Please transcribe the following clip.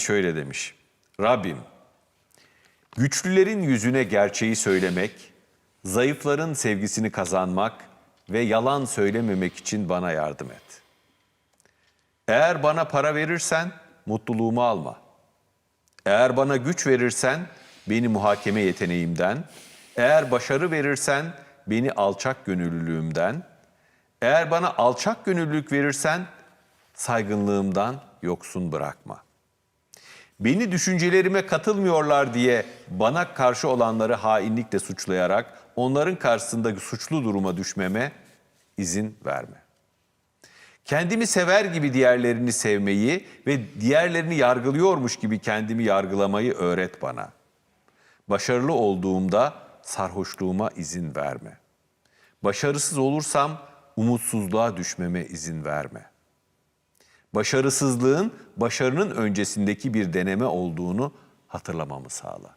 şöyle demiş. Rabbim, güçlülerin yüzüne gerçeği söylemek, zayıfların sevgisini kazanmak ve yalan söylememek için bana yardım et. Eğer bana para verirsen mutluluğumu alma. Eğer bana güç verirsen beni muhakeme yeteneğimden, eğer başarı verirsen beni alçak gönüllülüğümden, eğer bana alçak gönüllülük verirsen saygınlığımdan yoksun bırakma. Beni düşüncelerime katılmıyorlar diye bana karşı olanları hainlikle suçlayarak onların karşısında suçlu duruma düşmeme izin verme. Kendimi sever gibi diğerlerini sevmeyi ve diğerlerini yargılıyormuş gibi kendimi yargılamayı öğret bana. Başarılı olduğumda sarhoşluğuma izin verme. Başarısız olursam umutsuzluğa düşmeme izin verme. Başarısızlığın başarının öncesindeki bir deneme olduğunu hatırlamamı sağla.